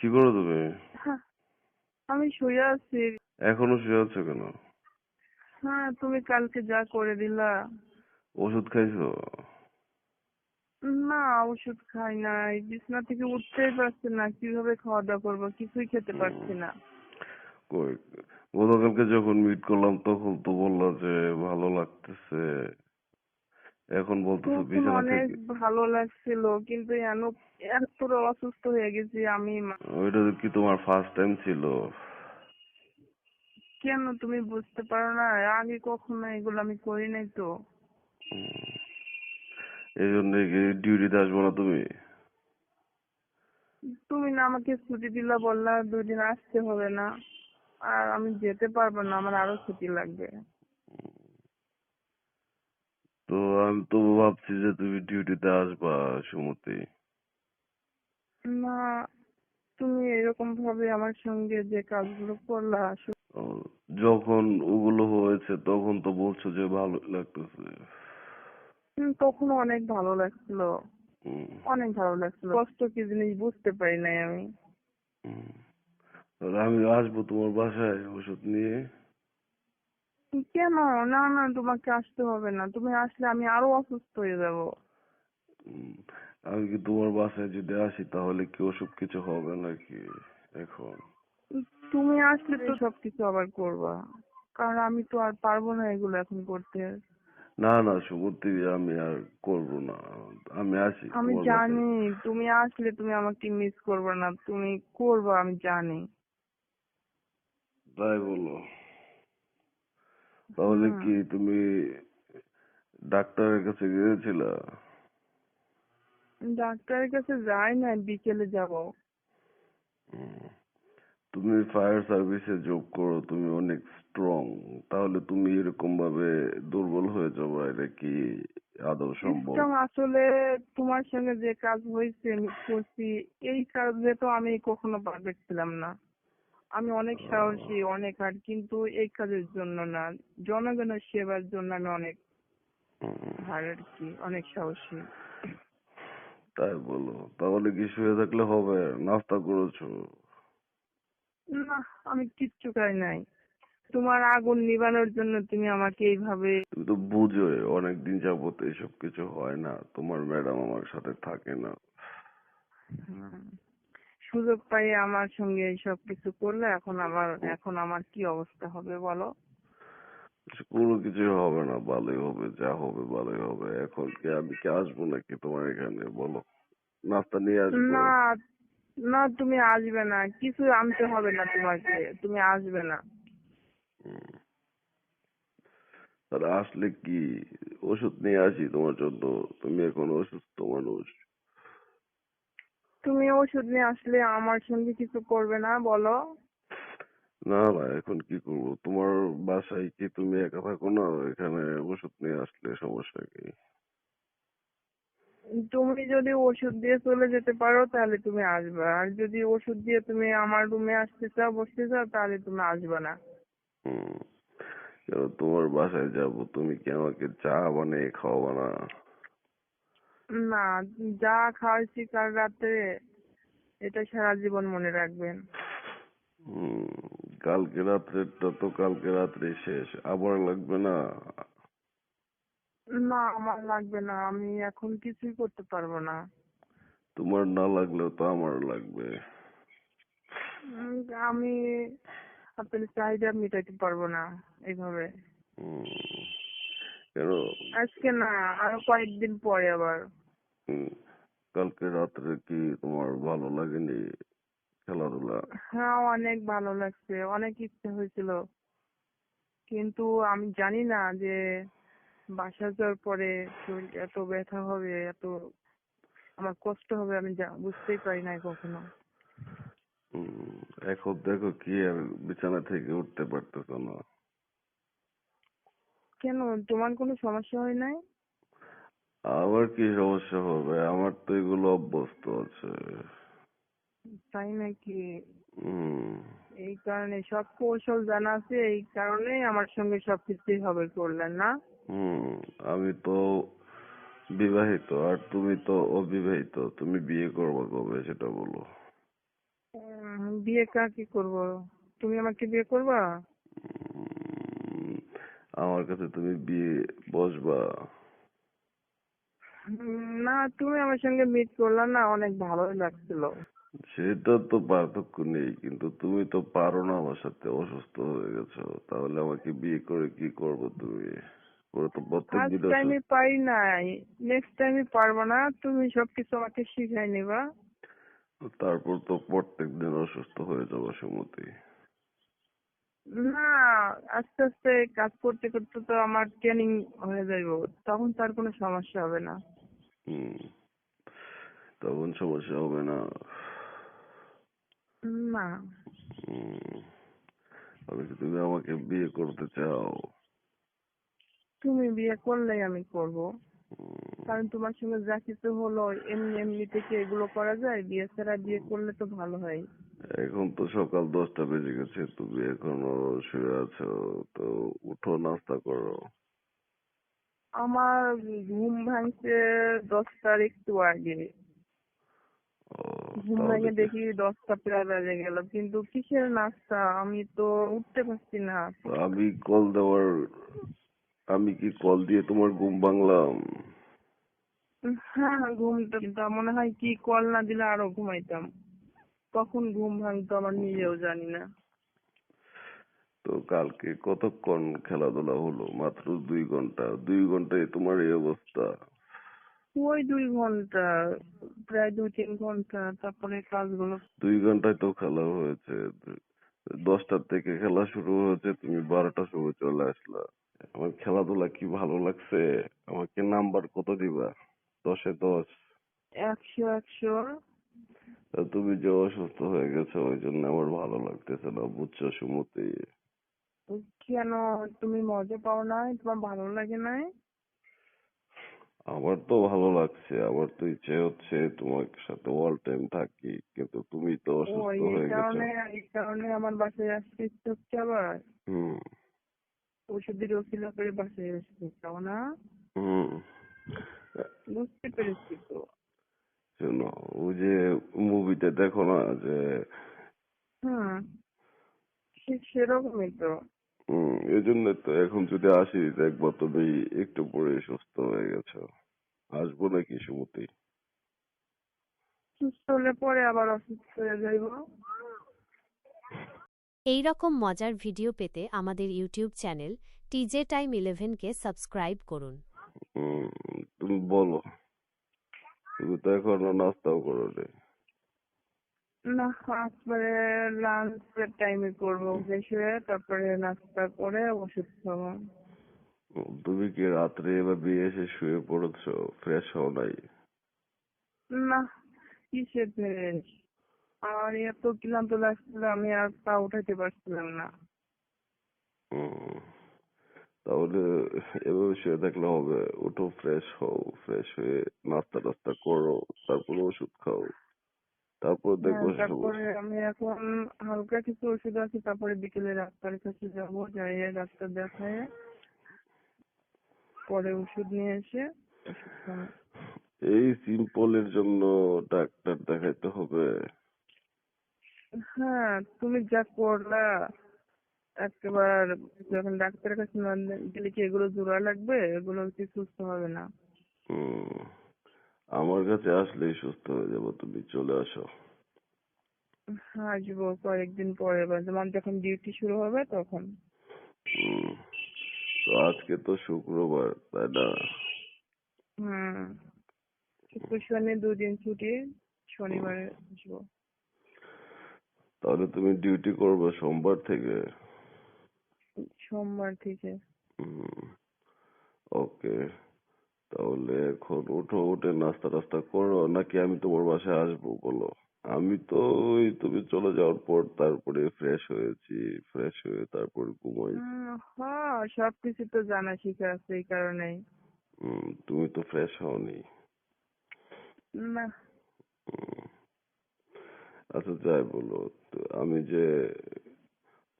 কি করো তুমি হ্যাঁ, আমি শুয়ে আছি। এখনও শুয়ে আছো কেন? হ্যাঁ তুমি কালকে যা করে দিলা। ওষুধ খাইছো? না ওষুধ খাই নাই। বিছনা থেকে উঠতেই পারছি না কীভাবে খাওয়া দাওয়া করব? কিছুই খেতে পারছি না। গতকালকে যখন মিট করলাম তখন তো বললা যে ভালো লাগতেছে। এখন বলতেছো বিছানা অনেক থেকে। ভালো লাগছিল কিন্তু এন এতটা অসুস্থ হয়ে গেছি আমি ওইটা কি তোমার ফার্স্ট টাইম ছিল? কেন তুমি বুঝতে পারো না? আগে কখনো এগুলো আমি করি নাই তো। এই জন্য ডিউটিতে আসব না তুমি? তুমি না আমাকে ছুটি দিলা বললা দুদিন আসতে হবে না। আর আমি যেতে পারব না আমার আরও ছুটি লাগবে। তো আমি তো ভাবছি যে তুমি ডিউটিতে আসবা সুমতি। না তুমি এরকম ভাবে আমার সঙ্গে যে কাজগুলো করলা যখন ওগুলো হয়েছে তখন তো বলছো যে ভালো লাগতেছে। তখন অনেক ভালো লাগছিল। অনেক ভালো লাগছিল। কষ্ট কি জিনিস বুঝতে পারি নাই আমি। আমি আসব তোমার বাসায় ওষুধ নিয়ে। কেন? না না তোমাকে আসতে হবে না। তুমি আসলে আমি আরও অসুস্থ হয়ে যাব। আমি কি তোমার বাসায় যদি আসি তাহলে কি ওষুধ কিছু হবে নাকি এখন? তুমি আসলে তো সবকিছু আবার করবা। কারণ আমি তো আর পারব না এগুলো এখন করতে। না না সুমতি আমি আর করব না। আমি আসি আমি জানি তুমি আসলে তুমি আমাকে মিস করবে না। তুমি করবা আমি জানি। তাই বলো। তাহলে কি তুমি ডাক্তারের কাছে গিয়েছিলা? ডাক্তারের কাছে যাই না বিকেলে যাব। তুমি ফায়ার সার্ভিসে জব করো তুমি অনেক স্ট্রং তাহলে তুমি এরকম ভাবে দুর্বল হয়ে যাব এটা কি আদৌ সম্ভব? আসলে তোমার সঙ্গে যে কাজ হয়েছে করছি এই কাজে তো আমি কখনো পারফেক্ট ছিলাম না। আমি অনেক সাহসী অনেক হার্ড কিন্তু এই কাজের জন্য না। জনগণের সেবার জন্য আমি অনেক হুম। আর কি অনেক সাহসী। তাই বলো। তাহলে কি শুয়ে থাকলে হবে? নাস্তা করেছ? না আমি কিচ্ছু খাই নাই। তোমার আগুন নিবানোর জন্য তুমি আমাকে এইভাবে তুমি তো বুঝো অনেকদিন যাবত এসব কিছু হয় না। তোমার ম্যাডাম আমার সাথে থাকে না। সুযোগ পাই আমার সঙ্গে সব কিছু করলে এখন আমার এখন আমার কি অবস্থা হবে বলো? কোনো কিছু হবে না ভালোই হবে যা হবে ভালোই হবে। এখন কি আমি কি আসব নাকি তোমার এখানে বলো। নাস্তা নিয়ে আসব। না না তুমি আসবে না। কিছু আনতে হবে না তোমাকে তুমি আসবে না। তাহলে আসলে কি? ওষুধ নিয়ে আসি তোমার জন্য। তুমি এখন অসুস্থ মানুষ। তুমি ওষুধ নিয়ে আসলে আমার সঙ্গে কিছু করবে না বলো। না না এখন কি করব? তোমার বাসায় কি তুমি একা থাকো না? এখানে ওষুধ নিয়ে আসলে সমস্যা কি? তুমি যদি ওষুধ দিয়ে চলে যেতে পারো তাহলে তুমি আসবে। আর যদি ওষুধ দিয়ে তুমি আমার রুমে আসতে চাও বসতে চাও তাহলে তুমি আসবে না। তোমার বাসায় যাব? তুমি কি আমাকে চা বানিয়ে খাওয়াবা না? না যা খাওয়াইছি কাল রাত্রে এটা সারা জীবন মনে রাখবেন। কালকে রাত্রেরটা তো কালকে রাত্রে শেষ। আবার লাগবে না? না আমার লাগবে না। আমি এখন কিছুই করতে পারব না। তোমার না লাগলেও তো আমার লাগবে। আমি আপনার চাহিদা মেটাতে পারব না এইভাবে। কেন? আজকে না আরও কয়েকদিন পরে আবার। হুম, কালকে রাত্রে কি তোমার ভালো লাগেনি খেলাধুলা? হ্যাঁ অনেক ভালো লাগছে অনেক ইচ্ছে হয়েছিল। কিন্তু আমি জানি না যে বাসা যাওয়ার পরে শরীর এত ব্যথা হবে এত আমার কষ্ট হবে আমি যা- বুঝতেই পারি নাই কখনো। হুম, এখন দেখো কি আর বিছানা থেকে উঠতে পারতেছো না। কেন? তোমার কোনো সমস্যা হয় নাই? আমার কি সমস্যা হবে? আমার তো এগুলো অভ্যস্ত আছে। তাই নাকি? এই কারণে সব কৌশল জানা আছে এই কারণেই আমার সঙ্গে সবকিছুই হবে করলেন না? হুম আমি তো বিবাহিত আর তুমি তো অবিবাহিত তুমি বিয়ে করবে কবে সেটা বলো। বিয়ে কাকে করব? তুমি আমাকে বিয়ে করবা? আমার কাছে তুমি বিয়ে বসবা। না তুমি আমার সঙ্গে মিট করলা না অনেক ভালোই লাগছিল। সেটা তো পার্থক্য নেই কিন্তু তুমি তো পারো না আমার সাথে অসুস্থ হয়ে গেছো। তাহলে আমাকে বিয়ে করে কি করব তুমি? তো প্রত্যেক ফার্স্ট দিন টাইমে পারি নাই নেক্সট টাইমে পারব না তুমি সবকিছু আমাকে শিখাই নিবা। তারপর তো প্রত্যেক দিন অসুস্থ হয়ে যাব সুমতি। না আস্তে আস্তে কাজ করতে করতে তো আমার ট্রেনিং হয়ে যাইব তখন তার কোনো সমস্যা হবে না। হম। তখন সমস্যা হবে না। না। তাহলে কি তুমি আমাকে বিয়ে করতে চাও? তুমি বিয়ে করলেই আমি করব। কারণ তোমার সঙ্গে যা কিছু হলো এমনি এমনিতে কি এগুলো করা যায় বিয়ে ছাড়া বিয়ে করলে তো ভালো হয়। এখন তো সকাল দশটা বেজে গেছে তুমি এখনও শুয়ে আছো তো উঠো নাস্তা করো। আমার ঘুম ভাঙছে দশটার একটু আগে। ঘুম ভেঙে দেখি। দশটা প্রায় বেজে গেল। কিন্তু কিসের নাস্তা? আমি তো উঠতে পারছি না। আমি কল দেওয়ার আমি কি কল দিয়ে তোমার ঘুম ভাঙলাম? হ্যাঁ ঘুমটা কিন্তু মনে হয় কি কল না দিলে আরও ঘুমাইতাম। কখন ঘুম ভাঙতো আমার নিজেও জানি না। তো কালকে কতক্ষণ খেলাধুলা হলো? মাত্র দুই ঘণ্টা। দুই ঘন্টায় তোমার এই অবস্থা? ওই দুই ঘণ্টা প্রায় দুই তিন ঘণ্টা তারপরে কাজগুলো দুই ঘন্টায় তো খেলা হয়েছে। দশটার থেকে খেলা শুরু হয়েছে তুমি বারোটার সময় চলে আসলা। আমার খেলাধুলা কি ভালো লাগছে? আমাকে নাম্বার কত দিবা? দশে দশ। একশো একশো। তুমি যে অসুস্থ হয়ে গেছো ওই জন্য আমার ভালো লাগতেছে না বুঝছ সুমতি। কেন তুমি মজা পাও নাই তোমার ভালো লাগে নাই? আমার তো ভালো লাগছে আমার তো ইচ্ছে হচ্ছে তোমার সাথে অল টাইম থাকি কিন্তু তুমি তো অসুস্থ হয়ে গেছো। কারণে এই কারণে আমার বাসায় আসতে ইচ্ছে হচ্ছে আবার। হুম। ওষুধের ওসিলা করে বাসায় আসতে চাও না? হুম। বুঝতে পেরেছি তো। শোনো ওই যে মুভিতে দেখো না যে হুম ঠিক সেরকমই তো। হুম এই জন্য তো এখন যদি আসি দেখব তুমি একটু পরে সুস্থ হয়ে গেছো। আসব নাকি সুমতি? সুস্থ হলে পরে আবার অসুস্থ হয়ে যাইবো। এই রকম মজার ভিডিও পেতে আমাদের ইউটিউব চ্যানেল টিজে টাইম ইলেভেনকে সাবস্ক্রাইব করুন। তুমি বলো। তুমি তো এখনও নাস্তাও করো নি। তারপরে লাঞ্চের টাইমে করব ফ্রেশ হয়ে তারপরে নাস্তা করে ওষুধ খাব। তুমি কি রাত্রে এবার বিয়ে এসে শুয়ে পড়েছো? ফ্রেশ হও নাই? না কিসের ফ্রেশ আর এত ক্লান্ত লাগছিল আমি আর পা উঠাতে পারছিলাম না। তাহলে এভাবে শুয়ে থাকলে হবে। উঠো ফ্রেশ হও ফ্রেশ হয়ে নাস্তা টাস্তা করো তারপরে ওষুধ খাও। তারপর দেখব হ্যাঁ, সব তারপরে আমি এখন হালকা কিছু ওষুধ আছে তারপরে বিকেলে ডাক্তারের কাছে যাব যাই ডাক্তার দেখায় পরে ওষুধ নিয়ে এসে এই সিম্পলের জন্য ডাক্তার দেখাইতে হবে। হ্যাঁ তুমি যা করলা একবার যখন ডাক্তারের কাছে না গেলে কি এগুলো জোড়া লাগবে? এগুলো কি সুস্থ হবে না। হুম, আমার কাছে আসলেই সুস্থ হয়ে যাব তুমি চলে আসো। আসব কয়েকদিন পরে বা যেমন যখন ডিউটি শুরু হবে তখন। হুম, তো আজকে তো শুক্রবার তাই না? হুম শুক্র শনি দুদিন ছুটি শনিবারে আসব। তাহলে তুমি ডিউটি করবে সোমবার থেকে? সোমবার থেকে। ওকে তাহলে এখন উঠো উঠে নাস্তা টাস্তা করো নাকি আমি তোমার বাসায় আসব বলো। আমি তো ওই তুমি চলে যাওয়ার পর তারপরে ফ্রেশ হয়েছি ফ্রেশ হয়ে তারপর ঘুমাই। হ্যাঁ সবকিছু তো জানা শিখা আছে এই কারণেই। তুমি তো ফ্রেশ হওনি। না। হুম। আচ্ছা যাই বলো তো আমি যে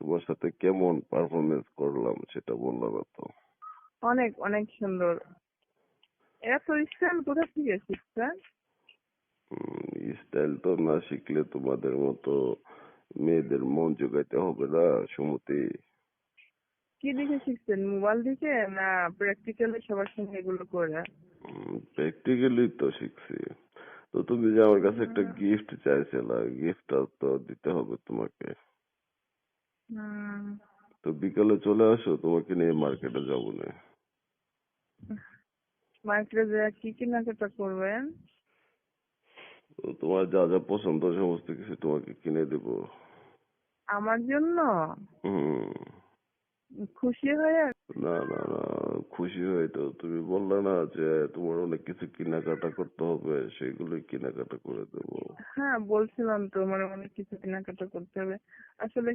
তোমার সাথে কেমন পারফরমেন্স করলাম সেটা বললাম তো। অনেক অনেক সুন্দর। এত স্টাইল কোথা থেকে শিখছেন স্টাইল তো না শিখলে তোমাদের মতো মেয়েদের মন জোগাইতে হবে না সুমতি কি দেখে শিখছেন মোবাইল দেখে না প্র্যাকটিক্যালি সবার সঙ্গে এগুলো করে প্র্যাকটিক্যালি তো শিখছি তো তুমি যে আমার কাছে একটা গিফট চাইছিলা গিফটটা তো দিতে হবে তোমাকে তো বিকালে চলে আসো তোমাকে নিয়ে মার্কেটে যাব না মার্কেটে যে কি কেনাকাটা করবেন তোমার যা যা পছন্দ সমস্ত কিছু তোমাকে কিনে দেবো আমার জন্য খুশি হয়ে না না না খুশি হয়ে তো তুমি বললে না যে তোমার অনেক কিছু কেনাকাটা করতে হবে সেগুলোই কেনাকাটা করে দেবো হ্যাঁ বলছিলাম তো মানে অনেক কিছু কেনাকাটা করতে হবে আসলে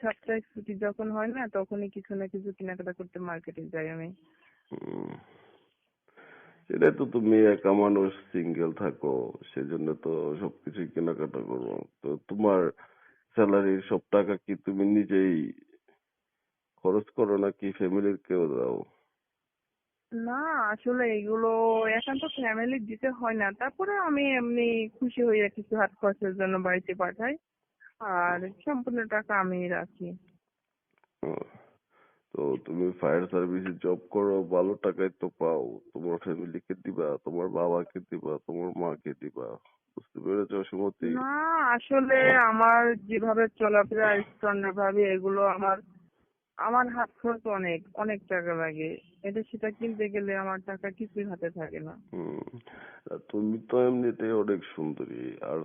সাপ্তাহিক ছুটি যখন হয় না তখনই কিছু না কিছু কেনাকাটা করতে মার্কেটে যাই আমি। সেটাই তো তুমি একা মানুষ সিঙ্গেল থাকো সেজন্য তো সবকিছুই কেনাকাটা করো তো তোমার স্যালারির সব টাকা কি তুমি নিজেই খরচ করো নাকি ফ্যামিলির কেউ দাও? না আসলে এগুলো একান্ত ফ্যামিলি দিতে হয় না। তারপরে আমি এমনি খুশি হয়ে কিছু হাত খরচের জন্য বাড়িতে পাঠাই। আর সম্পূর্ণ টাকা আমি রাখি। তো তুমি ফায়ার সার্ভিসে জব করো ভালো টাকায় তো পাও। তোমার ফ্যামিলিকে দিবা তোমার বাবাকে দিবা তোমার মাকে দিবা। বুঝতে পেরেছ সুমতি? না আসলে আমার যেভাবে চলাফেরা স্ট্যান্ডার্ড ভাবে এগুলো আমার আমার হাত খরচ অনেক অনেক টাকা লাগে। এটা সেটা কিনতে গেলে আমার টাকা কিছুই হাতে থাকে না। তুমি তো এমনিতেই অনেক সুন্দরী। আর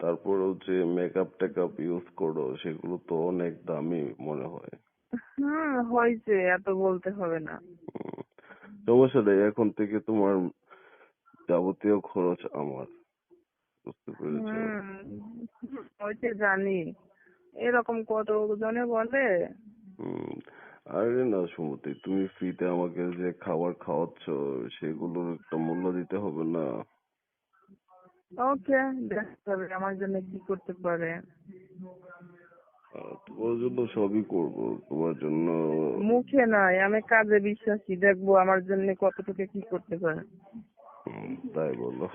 তারপর হচ্ছে মেকআপ টেকআপ ইউজ করো সেগুলো তো অনেক দামি মনে হয়। হুম হয়েছে এত বলতে হবে না। সমস্যা নেই এখন থেকে তোমার যাবতীয় খরচ আমার। বুঝতে পেরেছ? হয়েছে জানি। এরকম কত জনে বলে? হুম আরে না সুমতি তুমি ফ্রিতে আমাকে যে খাবার খাওয়াচ্ছ সেগুলোর একটা মূল্য দিতে হবে না। ওকে দেখতে হবে আমার জন্য কি করতে পারে। তোমার জন্য সবই করব তোমার জন্য মুখে নয় আমি কাজে বিশ্বাসী দেখব আমার জন্য কতটুকু কি করতে পারে। তাই বলো।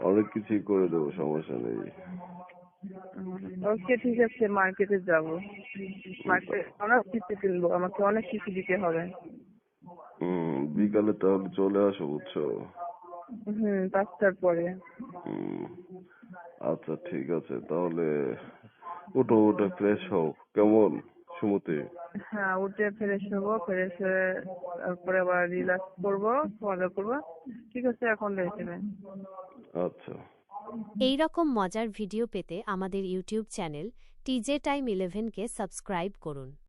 অনেক কিছুই করে দেবো সমস্যা নেই। ওকে ঠিক আছে মার্কেটে যাব। মার্কেটে অনেক কিছু কিনবো আমাকে অনেক কিছু দিতে হবে। হুম বিকালে তাহলে চলে আসো বুঝছ? হুম পাঁচটার পরে। হুম আচ্ছা ঠিক আছে তাহলে উঠো উঠে ফ্রেশ হও। কেমন? সুমতি? হ্যাঁ উঠে ফ্রেশ হব ফ্রেশ হয়ে তারপরে আবার রিল্যাক্স করব খাওয়া দাওয়া করব। ঠিক আছে এখন রেখে দেন আচ্ছা। এই রকম মজার ভিডিও পেতে আমাদের ইউটিউব চ্যানেল টিজে টাইম ইলেভেনকে সাবস্ক্রাইব করুন।